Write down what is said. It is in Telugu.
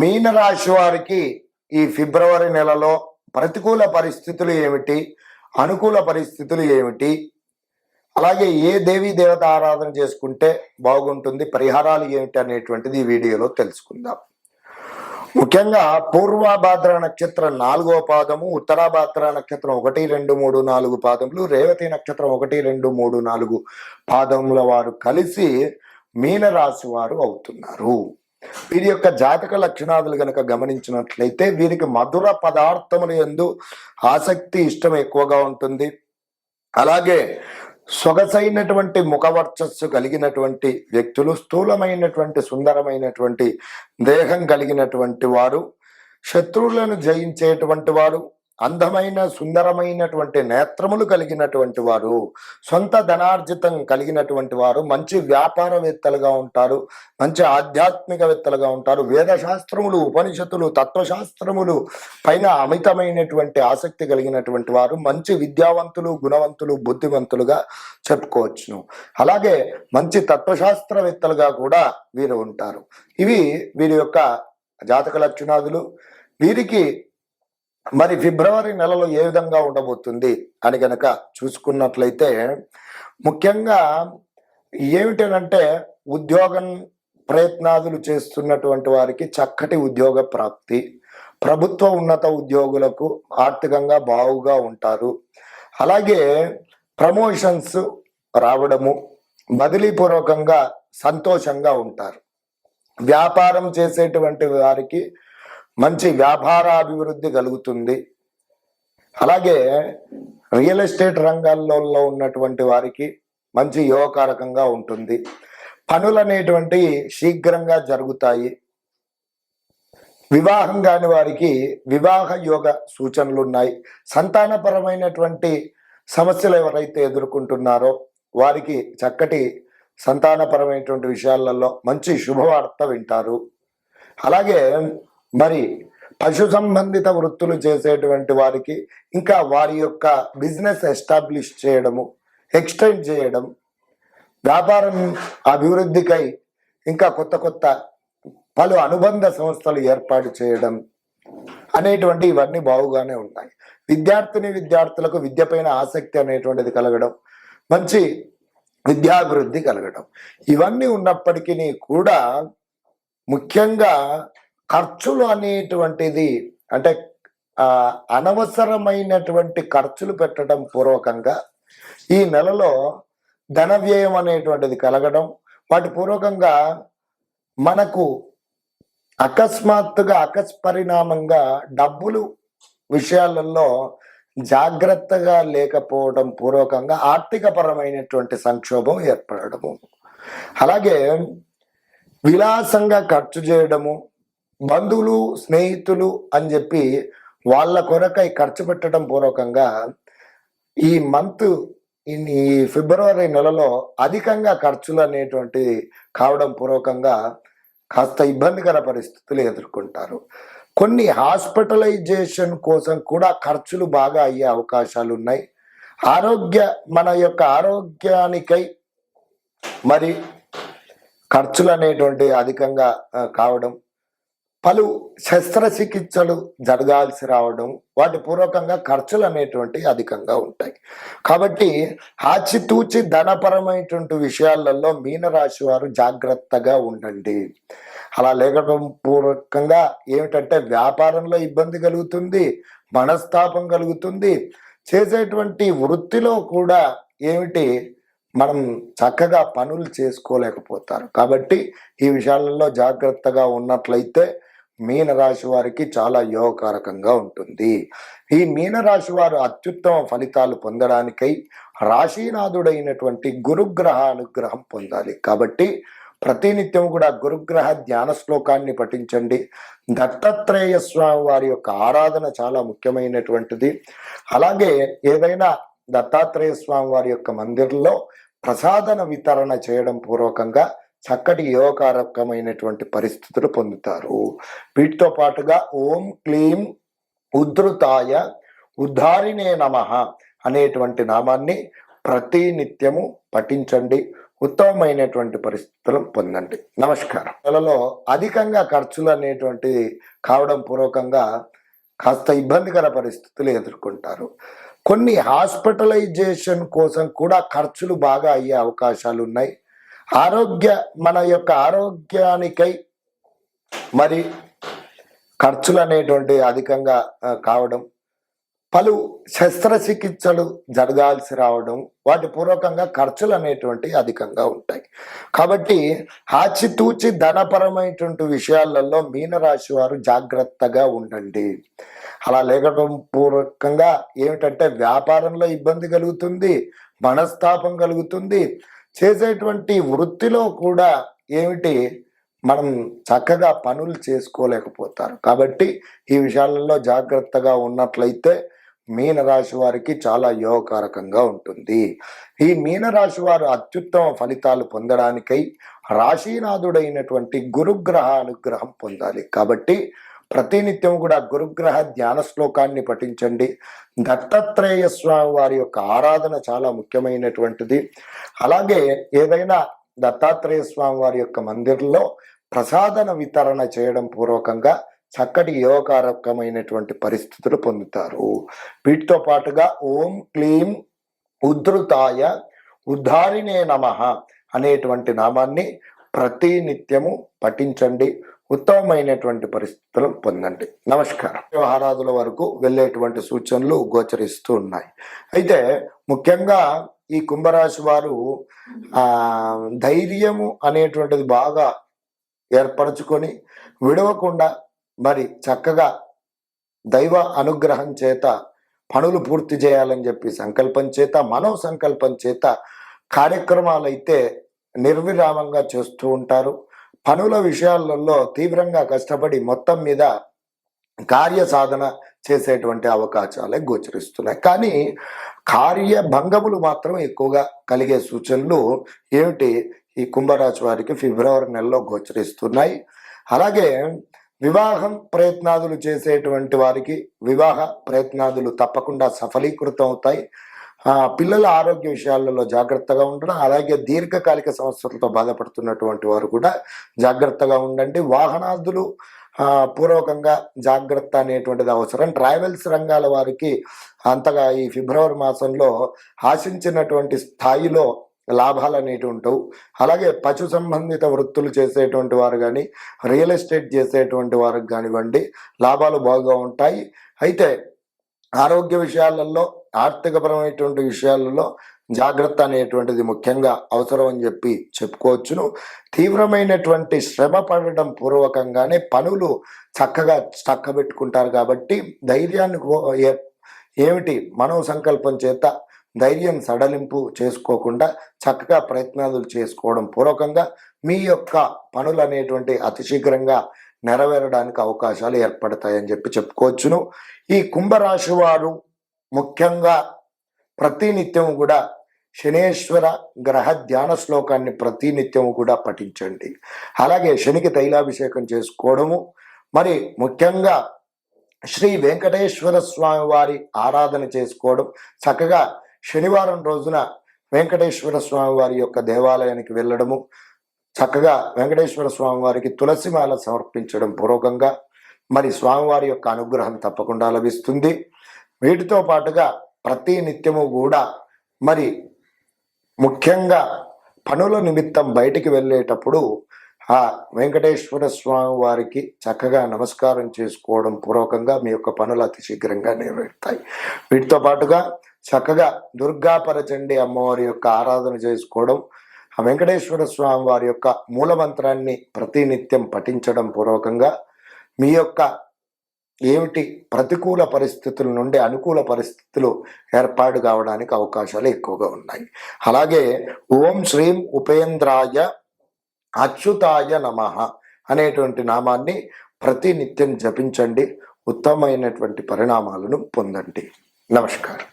మీనరాశి వారికి ఈ ఫిబ్రవరి నెలలో ప్రతికూల పరిస్థితులు ఏమిటి? అనుకూల పరిస్థితులు ఏమిటి? అలాగే ఏ దేవీ దేవత ఆరాధన చేసుకుంటే బాగుంటుంది? పరిహారాలు ఏమిటి అనేటువంటిది ఈ వీడియోలో తెలుసుకుందాం. ముఖ్యంగా పూర్వభాద్ర నక్షత్రం నాలుగో పాదము ఉత్తరాభాద్ర నక్షత్రం ఒకటి రెండు మూడు నాలుగు పాదములు రేవతి నక్షత్రం ఒకటి రెండు మూడు నాలుగు పాదముల వారు కలిసి మీనరాశి వారు అవుతున్నారు. వీరి యొక్క జాతక లక్షణాదులు గనక గమనించినట్లయితే వీరికి మధుర పదార్థములు ఎందు ఆసక్తి ఇష్టం ఎక్కువగా ఉంటుంది. అలాగే సొగసైనటువంటి ముఖవర్చస్సు కలిగినటువంటి వ్యక్తులు స్థూలమైనటువంటి సుందరమైనటువంటి దేహం కలిగినటువంటి వారు శత్రువులను జయించేటువంటి వారు అందమైన సుందరమైనటువంటి నేత్రములు కలిగినటువంటి వారు సొంత ధనార్జితం కలిగినటువంటి వారు మంచి వ్యాపారవేత్తలుగా ఉంటారు మంచి ఆధ్యాత్మికవేత్తలుగా ఉంటారు వేదశాస్త్రములు ఉపనిషత్తులు తత్వశాస్త్రములు పైన అమితమైనటువంటి ఆసక్తి కలిగినటువంటి వారు మంచి విద్యావంతులు గుణవంతులు బుద్ధివంతులుగా చెప్పుకోవచ్చును. అలాగే మంచి తత్వశాస్త్రవేత్తలుగా కూడా వీరు ఉంటారు. ఇవి వీరి యొక్క జాతక లక్షణాదులు. వీరికి మరి ఫిబ్రవరి నెలలో ఏ విధంగా ఉండబోతుంది అని గనక చూసుకున్నట్లయితే ముఖ్యంగా ఏమిటనంటే ఉద్యోగం ప్రయత్నాదులు చేస్తున్నటువంటి వారికి చక్కటి ఉద్యోగ ప్రాప్తి. ప్రభుత్వ ఉన్నత ఉద్యోగులకు ఆర్థికంగా బాగుగా ఉంటారు. అలాగే ప్రమోషన్స్ రావడము బదిలీపూర్వకంగా సంతోషంగా ఉంటారు. వ్యాపారం చేసేటువంటి వారికి మంచి వ్యాపార అభివృద్ధి కలుగుతుంది. అలాగే రియల్ ఎస్టేట్ రంగాల్లో ఉన్నటువంటి వారికి మంచి యోగకారకంగా ఉంటుంది. పనులు అనేటువంటి శీఘ్రంగా జరుగుతాయి. వివాహం కాని వారికి వివాహ యోగ సూచనలు ఉన్నాయి సంతానపరమైనటువంటి సమస్యలు ఎవరైతే ఎదుర్కొంటున్నారో వారికి చక్కటి సంతానపరమైనటువంటి విషయాలలో మంచి శుభవార్త వింటారు. అలాగే మరి పశు సంబంధిత వృత్తులు చేసేటువంటి వారికి ఇంకా వారి యొక్క బిజినెస్ ఎస్టాబ్లిష్ చేయడము ఎక్స్టెండ్ చేయడం వ్యాపారం అభివృద్ధికై ఇంకా కొత్త కొత్త పలు అనుబంధ సంస్థలు ఏర్పాటు చేయడం అనేటువంటి ఇవన్నీ బాగుగానే ఉన్నాయి విద్యార్థిని విద్యార్థులకు విద్యపైన ఆసక్తి అనేటువంటిది కలగడం మంచి విద్యాభివృద్ధి కలగడం. ఇవన్నీ ఉన్నప్పటికీ కూడా ముఖ్యంగా ఖర్చులు అనేటువంటిది అంటే అనవసరమైనటువంటి ఖర్చులు పెట్టడం పూర్వకంగా ఈ నెలలో ధన వ్యయం అనేటువంటిది కలగడం వాటి పూర్వకంగా మనకు అకస్మాత్తుగా అకస్పరిణామంగా డబ్బులు విషయాలలో జాగ్రత్తగా లేకపోవడం పూర్వకంగా ఆర్థిక పరమైనటువంటి సంక్షోభం ఏర్పడము అలాగే విలాసంగా ఖర్చు చేయడము బంధువులు స్నేహితులు అని చెప్పి వాళ్ళ కొరకై ఖర్చు పెట్టడం పూర్వకంగా ఈ మంత్ ఈ ఫిబ్రవరి నెలలో అధికంగా ఖర్చులు అనేటువంటిది కావడం పూర్వకంగా కాస్త ఇబ్బందికర పరిస్థితులు ఎదుర్కొంటారు. కొన్ని హాస్పిటలైజేషన్ కోసం కూడా ఖర్చులు బాగా అయ్యే అవకాశాలు ఉన్నాయి. ఆరోగ్య మన యొక్క ఆరోగ్యానికై మరి ఖర్చులు అనేటువంటి అధికంగా కావడం పలు శస్త్రచికిత్సలు జరగాల్సి రావడం వాటి పూర్వకంగా ఖర్చులు అనేటువంటివి అధికంగా ఉంటాయి. కాబట్టి ఆచితూచి ధనపరమైనటువంటి విషయాలలో మీనరాశి వారు జాగ్రత్తగా ఉండండి. అలా లేకపోవడం పూర్వకంగా ఏమిటంటే వ్యాపారంలో ఇబ్బంది కలుగుతుంది మనస్తాపం కలుగుతుంది. చేసేటువంటి వృత్తిలో కూడా ఏమిటి మనం చక్కగా పనులు చేసుకోలేకపోతారు. కాబట్టి ఈ విషయాలలో జాగ్రత్తగా ఉన్నట్లయితే మీనరాశి వారికి చాలా యోగకారకంగా ఉంటుంది. ఈ మీనరాశి వారు అత్యుత్తమ ఫలితాలు పొందడానికై రాశీనాథుడైనటువంటి గురుగ్రహ అనుగ్రహం పొందాలి. కాబట్టి ప్రతినిత్యం కూడా గురుగ్రహ ధ్యాన శ్లోకాన్ని పఠించండి. దత్తాత్రేయ స్వామి వారి యొక్క ఆరాధన చాలా ముఖ్యమైనటువంటిది. అలాగే ఏదైనా దత్తాత్రేయ స్వామి వారి యొక్క మందిరంలో ప్రసాదన వితరణ చేయడం పూర్వకంగా చక్కటి యోగకారకమైనటువంటి పరిస్థితులు పొందుతారు. వీటితో పాటుగా ఓం క్లీం ఉద్ధృతాయ ఉద్ధారినే నమ అనేటువంటి నామాన్ని ప్రతి నిత్యము పఠించండి. ఉత్తమమైనటువంటి పరిస్థితులను పొందండి. నమస్కారం. నెలలో అధికంగా ఖర్చులు అనేటువంటి కావడం పూర్వకంగా కాస్త ఇబ్బందికర పరిస్థితులు ఎదుర్కొంటారు. కొన్ని హాస్పిటలైజేషన్ కోసం కూడా ఖర్చులు బాగా అయ్యే అవకాశాలు ఉన్నాయి ఆరోగ్య మన యొక్క ఆరోగ్యానికై మరి ఖర్చులు అనేటువంటి అధికంగా కావడం పలు శస్త్రచికిత్సలు జరగాల్సి రావడం వాటి పూర్వకంగా ఖర్చులు అనేటువంటి అధికంగా ఉంటాయి. కాబట్టి ఆచితూచి ధనపరమైనటువంటి విషయాలలో మీనరాశి వారు జాగ్రత్తగా ఉండండి. అలా లేకపోవడం పూర్వకంగా ఏమిటంటే వ్యాపారంలో ఇబ్బంది కలుగుతుంది మనస్తాపం కలుగుతుంది చేసేటువంటి వృత్తిలో కూడా ఏమిటి? మనం చక్కగా పనులు చేసుకోలేకపోతారు. కాబట్టి ఈ విషయాలలో జాగ్రత్తగా ఉన్నట్లయితే మీనరాశి వారికి చాలా యోగకారకంగా ఉంటుంది. ఈ మీనరాశి వారు అత్యుత్తమ ఫలితాలు పొందడానికై రాశీనాథుడైనటువంటి గురుగ్రహ అనుగ్రహం పొందాలి. కాబట్టి ప్రతినిత్యం కూడా గురుగ్రహ ధ్యాన శ్లోకాన్ని పఠించండి. దత్తాత్రేయ స్వామి వారి యొక్క ఆరాధన చాలా ముఖ్యమైనటువంటిది. అలాగే ఏదైనా దత్తాత్రేయ స్వామి వారి యొక్క మందిరంలో ప్రసాదన వితరణ చేయడం పూర్వకంగా చక్కటి యోగకారకమైనటువంటి పరిస్థితులు పొందుతారు. వీటితో పాటుగా ఓం క్లీం ఉద్ధృతాయ ఉద్ధారినే నమ అనేటువంటి నామాన్ని ప్రతి నిత్యము పఠించండి. ఉత్తమమైనటువంటి పరిస్థితులను పొందండి. నమస్కారం. వ్యవహారాదుల వరకు వెళ్ళేటువంటి సూచనలు గోచరిస్తూ ఉన్నాయి. అయితే ముఖ్యంగా ఈ కుంభరాశి వారు ఆ ధైర్యము అనేటువంటిది బాగా ఏర్పరచుకొని విడవకుండా మరి చక్కగా దైవ అనుగ్రహం చేత పనులు పూర్తి చేయాలని చెప్పి సంకల్పం చేత మనో సంకల్పం చేత కార్యక్రమాలు అయితే నిర్విరామంగా చేస్తూ ఉంటారు. పనుల విషయాలలో తీవ్రంగా కష్టపడి మొత్తం మీద కార్య సాధన చేసేటువంటి అవకాశాలే గోచరిస్తున్నాయి. కానీ కార్య భంగములు మాత్రం ఎక్కువగా కలిగే సూచనలు ఏమిటి? ఈ కుంభరాశి వారికి ఫిబ్రవరి నెలలో గోచరిస్తున్నాయి. అలాగే వివాహం ప్రయత్నాదులు చేసేటువంటి వారికి వివాహ ప్రయత్నాదులు తప్పకుండా సఫలీకృతం అవుతాయి పిల్లల ఆరోగ్య విషయాలలో జాగ్రత్తగా ఉండడం అలాగే దీర్ఘకాలిక సమస్యలతో బాధపడుతున్నటువంటి వారు కూడా జాగ్రత్తగా ఉండండి. వాహనాదులు పూర్వకంగా జాగ్రత్త అనేటువంటిది అవసరం. ట్రావెల్స్ రంగాల వారికి అంతగా ఈ ఫిబ్రవరి మాసంలో ఆశించినటువంటి స్థాయిలో లాభాలు అనేవి ఉంటావు అలాగే పశు సంబంధిత వృత్తులు చేసేటువంటి వారు కానీ రియల్ ఎస్టేట్ చేసేటువంటి వారికి కానివ్వండి లాభాలు బాగా ఉంటాయి. అయితే ఆరోగ్య విషయాలలో ఆర్థికపరమైనటువంటి విషయాలలో జాగ్రత్త అనేటువంటిది ముఖ్యంగా అవసరం అని చెప్పి చెప్పుకోవచ్చును. తీవ్రమైనటువంటి శ్రమ పడడం పూర్వకంగానే పనులు చక్కగా చక్కబెట్టుకుంటారు కాబట్టి ధైర్యాన్ని ఏమిటి మనో సంకల్పం చేత ధైర్యం సడలింపు చేసుకోకుండా చక్కగా ప్రయత్నాలు చేసుకోవడం పూర్వకంగా మీ యొక్క పనులు అనేటువంటి అతి శీఘ్రంగా నెరవేరడానికి అవకాశాలు ఏర్పడతాయని చెప్పి చెప్పుకోవచ్చును. ఈ కుంభరాశి వారు ముఖ్యంగా ప్రతినిత్యం కూడా శనేశ్వర గ్రహ ధ్యాన శ్లోకాన్ని ప్రతినిత్యం కూడా పఠించండి. అలాగే శనికి తైలాభిషేకం చేసుకోవడము. మరి ముఖ్యంగా శ్రీ వెంకటేశ్వర స్వామి వారి ఆరాధన చేసుకోవడం. చక్కగా శనివారం రోజున వెంకటేశ్వర స్వామి వారి యొక్క దేవాలయానికి వెళ్ళడము. చక్కగా వెంకటేశ్వర స్వామి వారికి తులసిమాల సమర్పించడం పూర్వకంగా మరి స్వామివారి యొక్క అనుగ్రహం తప్పకుండా లభిస్తుంది. వీటితో పాటుగా ప్రతి నిత్యము కూడా మరి ముఖ్యంగా పనుల నిమిత్తం బయటికి వెళ్ళేటప్పుడు ఆ వెంకటేశ్వర స్వామి వారికి చక్కగా నమస్కారం చేసుకోవడం పూర్వకంగా మీ యొక్క పనులు అతి శీఘ్రంగా నెరవేరుతాయి. వీటితో పాటుగా చక్కగా దుర్గాపరచండి అమ్మవారి యొక్క ఆరాధన చేసుకోవడం ఆ వెంకటేశ్వర స్వామి వారి యొక్క మూలమంత్రాన్ని ప్రతినిత్యం పఠించడం పూర్వకంగా మీ యొక్క ఏమిటి ప్రతికూల పరిస్థితుల నుండి అనుకూల పరిస్థితులు ఏర్పాటు కావడానికి అవకాశాలు ఎక్కువగా ఉన్నాయి. అలాగే ఓం శ్రీం ఉపేంద్రాయ అచ్యుతాయ నమ అనేటువంటి నామాన్ని ప్రతినిత్యం జపించండి. ఉత్తమమైనటువంటి పరిణామాలను పొందండి. నమస్కారం.